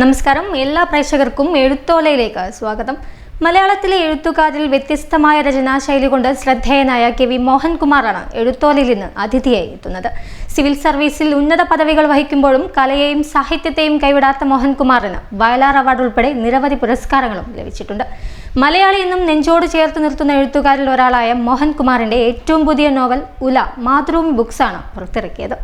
നമസ്കാരം. എല്ലാ പ്രേക്ഷകർക്കും എഴുത്തോലയിലേക്ക് സ്വാഗതം. മലയാളത്തിലെ എഴുത്തുകാരിൽ വ്യത്യസ്തമായ രചനാശൈലി കൊണ്ട് ശ്രദ്ധേയനായ കെ വി മോഹൻകുമാറാണ് എഴുത്തോലയിൽ ഇന്ന് അതിഥിയായി എത്തുന്നത്. സിവിൽ സർവീസിൽ ഉന്നത പദവികൾ വഹിക്കുമ്പോഴും കലയെയും സാഹിത്യത്തെയും കൈവിടാത്ത മോഹൻകുമാറിന് വയലാർ അവാർഡ് ഉൾപ്പെടെ നിരവധി പുരസ്കാരങ്ങളും ലഭിച്ചിട്ടുണ്ട്. മലയാളി എന്നും നെഞ്ചോട് ചേർത്ത് നിർത്തുന്ന എഴുത്തുകാരിൽ ഒരാളായ മോഹൻകുമാറിന്റെ ഏറ്റവും പുതിയ നോവൽ ഉല മാതൃഭൂമി ബുക്സാണ് പുറത്തിറക്കിയത്.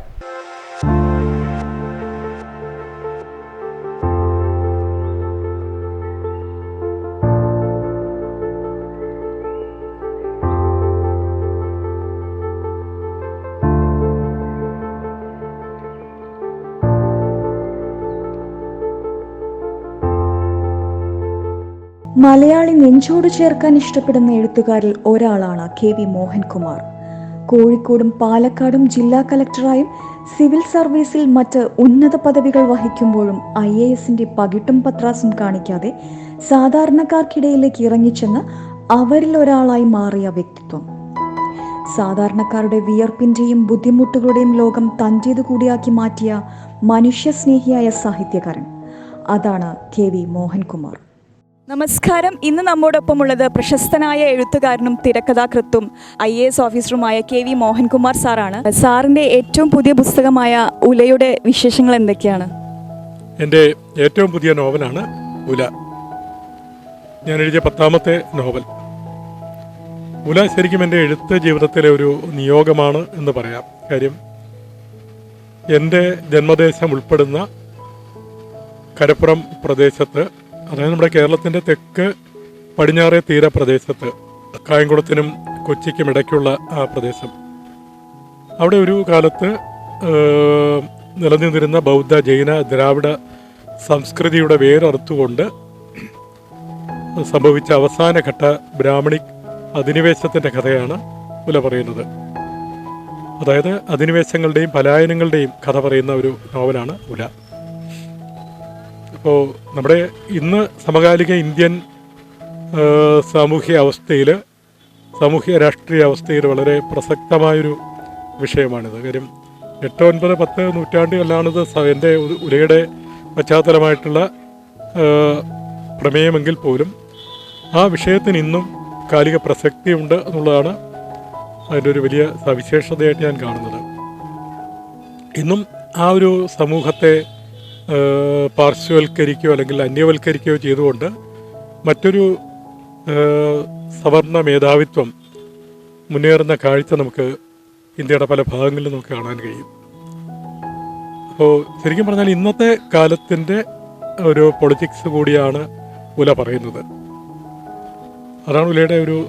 മലയാളി നെഞ്ചോട് ചേർക്കാൻ ഇഷ്ടപ്പെടുന്ന എഴുത്തുകാരിൽ ഒരാളാണ് കെ വി മോഹൻകുമാർ. കോഴിക്കോടും പാലക്കാടും ജില്ലാ കലക്ടറായും സിവിൽ സർവീസിൽ മറ്റ് ഉന്നത പദവികൾ വഹിക്കുമ്പോഴും ഐ എ എസിന്റെ പകിട്ടും പത്രാസും കാണിക്കാതെ സാധാരണക്കാർക്കിടയിലേക്ക് ഇറങ്ങിച്ചെന്ന് അവരിൽ ഒരാളായി മാറിയ വ്യക്തിത്വം. സാധാരണക്കാരുടെ വിയർപ്പിന്റെയും ബുദ്ധിമുട്ടുകളുടെയും ലോകം തന്റേതു കൂടിയാക്കി മാറ്റിയ മനുഷ്യസ്നേഹിയായ സാഹിത്യകാരൻ. അതാണ് കെ വി മോഹൻകുമാർ. നമസ്കാരം. ഇന്ന് നമ്മോടൊപ്പമുള്ളത് പ്രശസ്തനായ എഴുത്തുകാരനും തിരക്കഥാകൃത്തും ഐ എ എസ് ഓഫീസറുമായ കെ വി മോഹൻകുമാർ സാറാണ്. സാറിന്റെ ഏറ്റവും പുതിയ പുസ്തകമായ ഉലയുടെ വിശേഷങ്ങൾ എന്തൊക്കെയാണ്? എന്റെ ഏറ്റവും പുതിയ നോവലാണ് ഉല. ഞാൻ എഴുതിയ പത്താമത്തെ നോവൽ. ഉല ശരിക്കും എന്റെ എഴുത്ത് ജീവിതത്തിലെ ഒരു നിയോഗമാണ് എന്ന് പറയാം. കാര്യം എന്റെ ജന്മദേശം ഉൾപ്പെടുന്ന കരപ്പുറം പ്രദേശത്ത് അതായത് നമ്മുടെ കേരളത്തിന്റെ തെക്ക് പടിഞ്ഞാറേ തീരപ്രദേശത്ത് കായംകുളത്തിനും കൊച്ചിക്കും ഇടയ്ക്കുള്ള ആ പ്രദേശം. അവിടെ ഒരു കാലത്ത് നിലനിന്നിരുന്ന ബൗദ്ധ ജൈന ദ്രാവിഡ സംസ്കൃതിയുടെ വേരറുത്തുകൊണ്ട് സംഭവിച്ച അവസാനഘട്ട ബ്രാഹ്മണി അധിനിവേശത്തിന്റെ കഥയാണ് മുല പറയുന്നത്. അതായത് അധിനിവേശങ്ങളുടെയും പലായനങ്ങളുടെയും കഥ പറയുന്ന ഒരു നോവലാണ് ഉല. അപ്പോൾ നമ്മുടെ ഇന്ന് സമകാലിക ഇന്ത്യൻ സാമൂഹ്യ അവസ്ഥയിൽ സാമൂഹ്യ രാഷ്ട്രീയ അവസ്ഥയിൽ വളരെ പ്രസക്തമായൊരു വിഷയമാണിത്. കാര്യം എട്ട് ഒൻപത് പത്ത് നൂറ്റാണ്ടുകളിലാണിത് എന്റെ ഉലയുടെ പശ്ചാത്തലമായിട്ടുള്ള പ്രമേയമെങ്കിൽ പോലും ആ വിഷയത്തിന് ഇന്നും കാലിക പ്രസക്തിയുണ്ട് എന്നുള്ളതാണ് അതിന്റെ ഒരു വലിയ സവിശേഷതയായിട്ട് ഞാൻ കാണുന്നത്. ഇന്നും ആ ഒരു സമൂഹത്തെ പാർശ്വവൽക്കരിക്കുകയോ അല്ലെങ്കിൽ അന്യവൽക്കരിക്കുകയോ ചെയ്തുകൊണ്ട് മറ്റൊരു സവർണ മേധാവിത്വം മുന്നേറുന്ന കാഴ്ച നമുക്ക് ഇന്ത്യയുടെ പല ഭാഗങ്ങളിലും നമുക്ക് കാണാൻ കഴിയും. അപ്പോൾ ശരിക്കും പറഞ്ഞാൽ ഇന്നത്തെ കാലത്തിന്റെ ഒരു പൊളിറ്റിക്സ് കൂടിയാണ് ഉല പറയുന്നത്. അതാണ് ഉലയുടെ ഒരു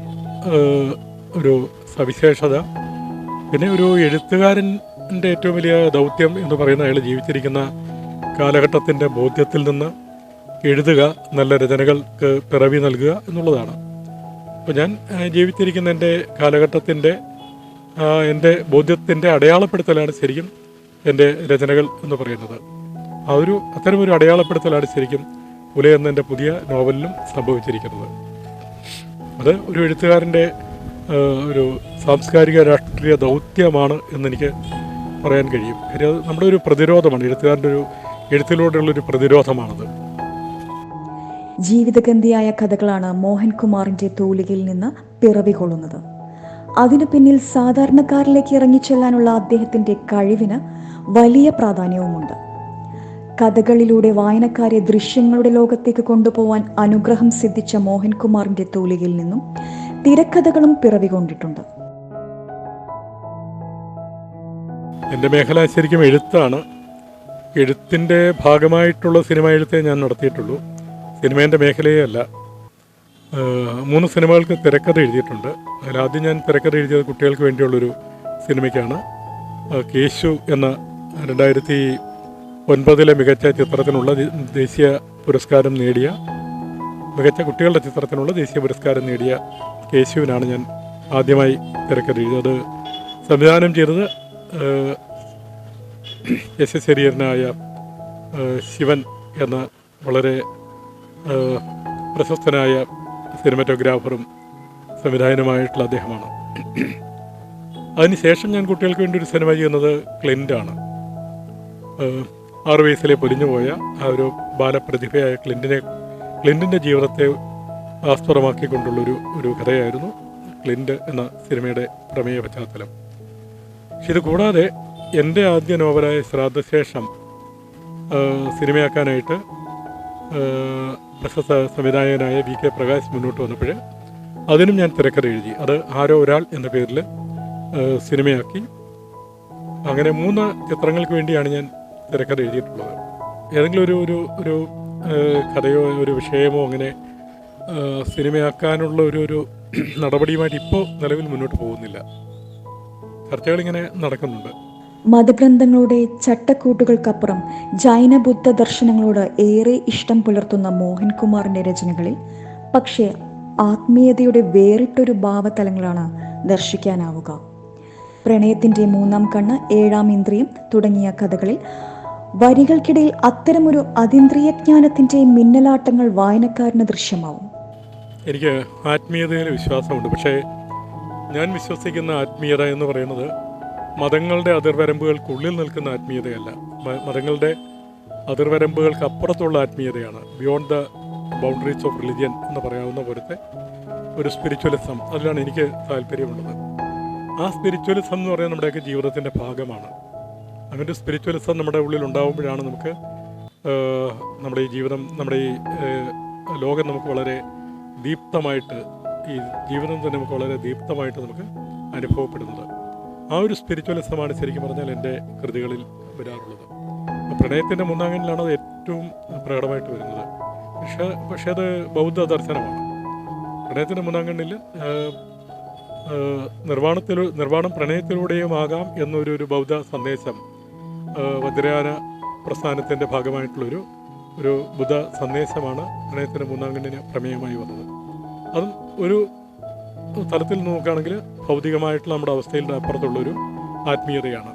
ഒരു സവിശേഷത. പിന്നെ ഒരു എഴുത്തുകാരന്റെ ഏറ്റവും വലിയ ദൗത്യം എന്ന് പറയുന്ന അയാൾ ജീവിച്ചിരിക്കുന്ന കാലഘട്ടത്തിന്റെ ബോധ്യത്തിൽ നിന്ന് എഴുതുക നല്ല രചനകൾക്ക് പിറവി നൽകുക എന്നുള്ളതാണ്. അപ്പോൾ ഞാൻ ജീവിച്ചിരിക്കുന്ന എന്റെ കാലഘട്ടത്തിന്റെ എന്റെ ബോധ്യത്തിന്റെ അടയാളപ്പെടുത്തലാണ് ശരിക്കും എന്റെ രചനകൾ എന്ന് പറയുന്നത്. ആ ഒരു അത്തരമൊരു അടയാളപ്പെടുത്തലാണ് ശരിക്കും പുലേ എന്ന എന്റെ പുതിയ നോവലിലും സംഭവിച്ചിരിക്കുന്നത്. അത് ഒരു എഴുത്തുകാരന്റെ ഒരു സാംസ്കാരിക രാഷ്ട്രീയ ദൗത്യമാണ് എന്നെനിക്ക് പറയാൻ കഴിയും. കാര്യം നമ്മുടെ ഒരു പ്രതിരോധമാണ്. എഴുത്തുകാരന്റെ ഒരു എഴുത്തിലൂടെയുള്ള ഒരു പ്രതിരോധമാണത്. ജീവിതഗന്ധിയായ കഥകളാണ് മോഹൻകുമാറിന്റെ തൂലികയിൽ നിന്ന് പിറവികൊള്ളുന്നത്. അതിനു പിന്നിൽ സാധാരണക്കാരിലേക്ക് ഇറങ്ങിച്ചെല്ലാനുള്ള അദ്ദേഹത്തിന്റെ കഴിവിന് വലിയ പ്രാധാന്യവുമുണ്ട്. കഥകളിലൂടെ വായനക്കാരെ ദൃശ്യങ്ങളുടെ ലോകത്തേക്ക് കൊണ്ടുപോവാൻ അനുഗ്രഹം സിദ്ധിച്ച മോഹൻകുമാറിന്റെ തൂലികയിൽ നിന്നും തിരക്കഥകളും പിറവികൊണ്ടിട്ടുണ്ട്. എന്റെ മേഖല ശരിക്കും എഴുത്താണ്. എഴുത്തിന്റെ ഭാഗമായിട്ടുള്ള സിനിമ എഴുത്തേ ഞാൻ നടത്തിയിട്ടുള്ളൂ. സിനിമേന്റെ മേഖലയേ അല്ല. മൂന്ന് സിനിമകൾക്ക് തിരക്കഥ എഴുതിയിട്ടുണ്ട്. അതിലാദ്യം ഞാൻ തിരക്കഥ എഴുതിയത് കുട്ടികൾക്ക് വേണ്ടിയുള്ളൊരു സിനിമയ്ക്കാണ്. കേശു എന്ന രണ്ടായിരത്തി ഒൻപതിലെ മികച്ച ചിത്രത്തിനുള്ള ദേശീയ പുരസ്കാരം നേടിയ മികച്ച കുട്ടികളുടെ ചിത്രത്തിനുള്ള ദേശീയ പുരസ്കാരം നേടിയ കേശുവിനാണ് ഞാൻ ആദ്യമായി തിരക്കഥ എഴുതിയത്. സംവിധാനം ചെയ്തത് ഏഹ്, എസ് ഏഹ്, ശിവൻ എന്ന വളരെ പ്രശസ്തനായ സിനിമറ്റോഗ്രാഫറും സംവിധായകനുമായിട്ടുള്ള അദ്ദേഹമാണ്. അതിനുശേഷം ഞാൻ കുട്ടികൾക്ക് വേണ്ടി ഒരു സിനിമ ചെയ്യുന്നത് ക്ലിന്റാണ് ആറ് വയസ്സിലെ പൊലിഞ്ഞുപോയ ആ ഒരു ബാലപ്രതിഭയായ ക്ലിന്റിനെ ക്ലിന്റിന്റെ ജീവിതത്തെ ആസ്പദമാക്കിക്കൊണ്ടുള്ളൊരു ഒരു കഥയായിരുന്നു ക്ലിന്റ് എന്ന സിനിമയുടെ പ്രമേയ പശ്ചാത്തലം പക്ഷെ ഇത് കൂടാതെ എന്റെ ആദ്യ നോവലായ ശ്രാദ്ധശേഷം സിനിമയാക്കാനായിട്ട് പ്രശസ്ത സംവിധായകനായ വി കെ പ്രകാശ് മുന്നോട്ട് വന്നപ്പോൾ അതിനും ഞാൻ തിരക്കഥ എഴുതി. അത് ആരോ ഒരാൾ എന്ന പേരിൽ സിനിമയാക്കി. അങ്ങനെ മൂന്ന് ചിത്രങ്ങൾക്ക് വേണ്ടിയാണ് ഞാൻ തിരക്കഥ എഴുതിയിട്ടുള്ളത്. ഏതെങ്കിലും ഒരു ഒരു ഒരു കഥയോ ഒരു വിഷയമോ അങ്ങനെ സിനിമയാക്കാനുള്ള ഒരു ഒരു നടപടിയുമായിട്ട് ഇപ്പോൾ നിലവിൽ മുന്നോട്ട് പോകുന്നില്ല. ചർച്ചകളിങ്ങനെ നടക്കുന്നുണ്ട്. മതഗ്രന്ഥങ്ങളുടെ ചട്ടക്കൂട്ടുകൾക്കപ്പുറം ജൈന ബുദ്ധ ദർശനങ്ങളോട് ഏറെ ഇഷ്ടം പുലർത്തുന്ന മോഹൻകുമാറിന്റെ രചനകളിൽ പക്ഷേ ആത്മീയതയുടെ വേറിട്ടൊരു ഭാവതലങ്ങളാണ് ദർശിക്കാനാവുക. പ്രണയത്തിന്റെ മൂന്നാം കണ്ണ് ഏഴാം ഇന്ദ്രിയം തുടങ്ങിയ കഥകളിൽ വരികൾക്കിടയിൽ അത്തരമൊരു അതീന്ദ്രിയജ്ഞാനത്തിന്റെ മിന്നലാട്ടങ്ങൾ വായനക്കാരന് ദൃശ്യമാവും. എനിക്ക് ആത്മീയതയിൽ വിശ്വാസമുണ്ട്. പക്ഷേ ഞാൻ വിശ്വസിക്കുന്ന ആത്മീയത എന്ന് പറയുന്നത് മതങ്ങളുടെ അതിർവരമ്പുകൾക്കുള്ളിൽ നിൽക്കുന്ന ആത്മീയതയല്ല. മതങ്ങളുടെ അതിർവരമ്പുകൾക്ക് അപ്പുറത്തുള്ള ആത്മീയതയാണ്. Beyond the boundaries of religion എന്ന് പറയാവുന്ന പോലത്തെ ഒരു സ്പിരിച്വലിസം അതിലാണ് എനിക്ക് താല്പര്യമുള്ളത്. ആ സ്പിരിച്വലിസം എന്ന് പറയുന്നത് നമ്മുടെയൊക്കെ ജീവിതത്തിന്റെ ഭാഗമാണ്. അങ്ങനെ സ്പിരിച്വലിസം നമ്മുടെ ഉള്ളിൽ ഉണ്ടാകുമ്പോഴാണ് നമുക്ക് നമ്മുടെ ഈ ജീവിതം നമ്മുടെ ഈ ലോകം നമുക്ക് വളരെ ദീപ്തമായിട്ട് ഈ ജീവിതം തന്നെ നമുക്ക് വളരെ ദീപ്തമായിട്ട് നമുക്ക് അനുഭവപ്പെടുന്നത്. ആ ഒരു സ്പിരിച്വലിസമാണ് ശരിക്കും പറഞ്ഞാൽ എന്റെ കൃതികളിൽ വരാറുള്ളത്. പ്രണയത്തിന്റെ മുന്നാങ്ങനിലാണ് അത് ഏറ്റവും പ്രകടമായിട്ട് വരുന്നത്. പക്ഷേ പക്ഷേ അത് ബൗദ്ധ ദർശനമാണ്. പ്രണയത്തിന്റെ മൂന്നാങ്കണ്ണിൽ നിർവാണത്തിൽ നിർവാണം പ്രണയത്തിലൂടെയും ആകാം എന്നൊരു ഒരു ബൗദ്ധ സന്ദേശം വജ്രയാന പ്രസ്ഥാനത്തിന്റെ ഭാഗമായിട്ടുള്ളൊരു ഒരു ബുദ്ധ സന്ദേശമാണ് പ്രണയത്തിന്റെ മൂന്നാങ്കണ്ണിന് പ്രമേയമായി വന്നത്. അതും ഒരു തലത്തിൽ നോക്കുകയാണെങ്കിൽ ഭൗതികമായിട്ടുള്ള നമ്മുടെ അവസ്ഥയിൽ അപ്പുറത്തുള്ളൊരു ആത്മീയതയാണ്.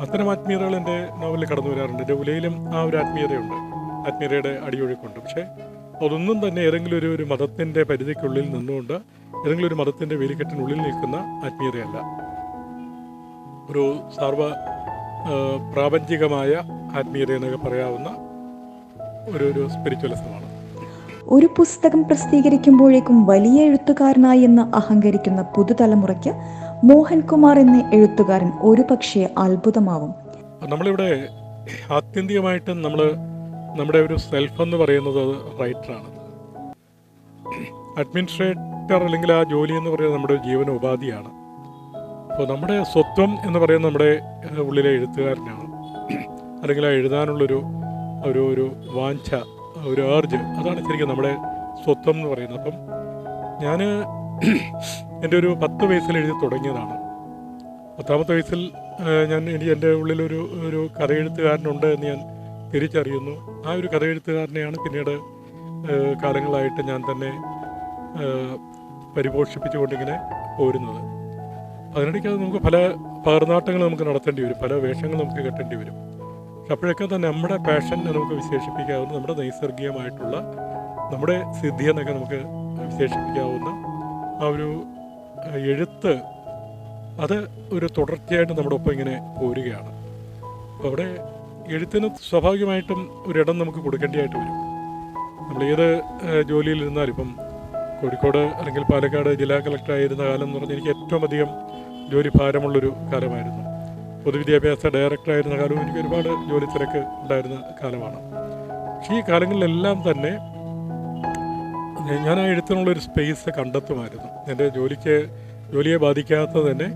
അത്തരം ആത്മീയതകൾ എന്റെ നോവലിൽ കടന്നു വരാറുണ്ട്. എന്റെ ഉലയിലും ആ ഒരു ആത്മീയതയുണ്ട്. ആത്മീയതയുടെ അടിയൊഴുക്കുണ്ട്. പക്ഷേ അതൊന്നും തന്നെ ഏതെങ്കിലും ഒരു ഒരു മതത്തിന്റെ പരിധിക്കുള്ളിൽ നിന്നുകൊണ്ട് ഏതെങ്കിലും ഒരു മതത്തിന്റെ വേലിക്കെട്ടിനുള്ളിൽ നിൽക്കുന്ന ആത്മീയതയല്ല. ഒരു സർവ പ്രാപഞ്ചികമായ ആത്മീയത എന്നൊക്കെ പറയാവുന്ന ഒരു ഒരു സ്പിരിച്വലിസമാണ് ഒരു പുസ്തകം പ്രസിദ്ധീകരിക്കുമ്പോഴേക്കും വലിയ എഴുത്തുകാരനായി എന്ന് അഹങ്കരിക്കുന്ന പുതുതലമുറയ്ക്ക് മോഹൻകുമാർ എന്ന എഴുത്തുകാരൻ ഒരു പക്ഷേ അത്ഭുതമാവും നമ്മളിവിടെ ആത്യന്തികമായിട്ട് നമ്മൾ നമ്മുടെ ഒരു സെൽഫ് എന്ന് പറയുന്നത് റൈറ്ററാണ് അഡ്മിനിസ്ട്രേറ്റർ അല്ലെങ്കിൽ ആ ജോലി എന്ന് പറയുന്നത് നമ്മുടെ ജീവന ഉപാധിയാണ്. അപ്പോൾ നമ്മുടെ സ്വത്വം എന്ന് പറയുന്നത് നമ്മുടെ ഉള്ളിലെ എഴുത്തുകാരനാണ്. അല്ലെങ്കിൽ ആ എഴുതാനുള്ളൊരു ഒരു ഒരു വാഞ്ച ഒരു ഏർജ് അതാണ് ശരിക്കും നമ്മുടെ സ്വത്വം എന്ന് പറയുന്നത്. അപ്പം ഞാൻ എന്റെ ഒരു പത്ത് വയസ്സിൽ എഴുതി തുടങ്ങിയതാണ്. പത്താമത്തെ വയസ്സിൽ ഞാൻ എനിക്ക് എന്റെ ഉള്ളിലൊരു ഒരു കഥയെഴുത്തുകാരനുണ്ട് എന്ന് ഞാൻ തിരിച്ചറിയുന്നു. ആ ഒരു കഥയെഴുത്തുകാരനെയാണ് പിന്നീട് കാലങ്ങളായിട്ട് ഞാൻ തന്നെ പരിപോഷിപ്പിച്ചുകൊണ്ടിങ്ങനെ പോരുന്നത്. അതിനിടയ്ക്ക് അത് നമുക്ക് പല പകർന്നാട്ടങ്ങൾ നമുക്ക് നടത്തേണ്ടി വരും. പല വേഷങ്ങൾ നമുക്ക് കെട്ടേണ്ടി വരും. അപ്പോഴൊക്കെ തന്നെ നമ്മുടെ പാഷനെ നമുക്ക് വിശേഷിപ്പിക്കാവുന്ന നമ്മുടെ നൈസർഗികമായിട്ടുള്ള നമ്മുടെ സിദ്ധി എന്നൊക്കെ നമുക്ക് വിശേഷിപ്പിക്കാവുന്ന ആ ഒരു എഴുത്ത് അത് ഒരു തുടർച്ചയായിട്ട് നമ്മുടെ ഒപ്പം ഇങ്ങനെ പോരുകയാണ്. അപ്പോൾ അവിടെ എഴുത്തിന് സ്വാഭാവികമായിട്ടും ഒരിടം നമുക്ക് കൊടുക്കേണ്ടതായിട്ട് വരും. നമ്മൾ ഏത് ജോലിയിലിരുന്നാലും ഇപ്പം കോഴിക്കോട് അല്ലെങ്കിൽ പാലക്കാട് ജില്ലാ കളക്ടറായിരുന്ന കാലം എന്ന് പറഞ്ഞാൽ എനിക്ക് ഏറ്റവും അധികം ജോലി ഭാരമുള്ളൊരു കാലമായിരുന്നു. പൊതുവിദ്യാഭ്യാസ ഡയറക്ടറായിരുന്ന കാലവും എനിക്ക് ഒരുപാട് ജോലി തിരക്ക് ഉണ്ടായിരുന്ന കാലമാണ്. പക്ഷേ ഈ കാലങ്ങളിലെല്ലാം തന്നെ ഞാൻ ആ എഴുത്തിനുള്ളൊരു സ്പേസ് കണ്ടെത്തുമായിരുന്നു. എന്റെ ജോലിക്ക് ജോലിയെ ബാധിക്കാത്ത തന്നെ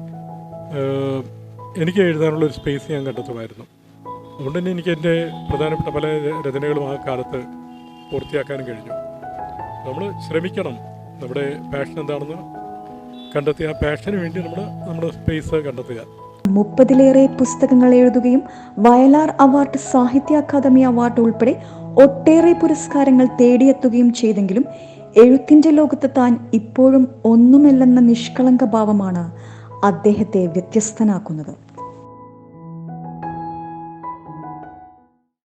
എനിക്ക് എഴുതാനുള്ളൊരു സ്പേസ് ഞാൻ കണ്ടെത്തുമായിരുന്നു. അതുകൊണ്ട് തന്നെ എനിക്ക് എന്റെ പ്രധാനപ്പെട്ട പല രചനകളും ആ കാലത്ത് പൂർത്തിയാക്കാനും കഴിഞ്ഞു. നമ്മൾ ശ്രമിക്കണം നമ്മുടെ പാഷൻ എന്താണെന്ന് കണ്ടെത്തി ആ പാഷന് വേണ്ടി നമ്മൾ നമ്മുടെ സ്പേസ് കണ്ടെത്തുക. മുപ്പതിലേറെ പുസ്തകങ്ങൾ എഴുതുകയും വയലാർ അവാർഡ് സാഹിത്യ അക്കാദമി അവാർഡ് ഉൾപ്പെടെ ഒട്ടേറെ പുരസ്കാരങ്ങൾ തേടിയെത്തുകയും ചെയ്തെങ്കിലും എഴുത്തിന്റെ ലോകത്ത് താൻ ഇപ്പോഴും ഒന്നുമല്ലെന്ന നിഷ്കളങ്ക ഭാവമാണ് അദ്ദേഹത്തെ വ്യത്യസ്തനാക്കുന്നത്.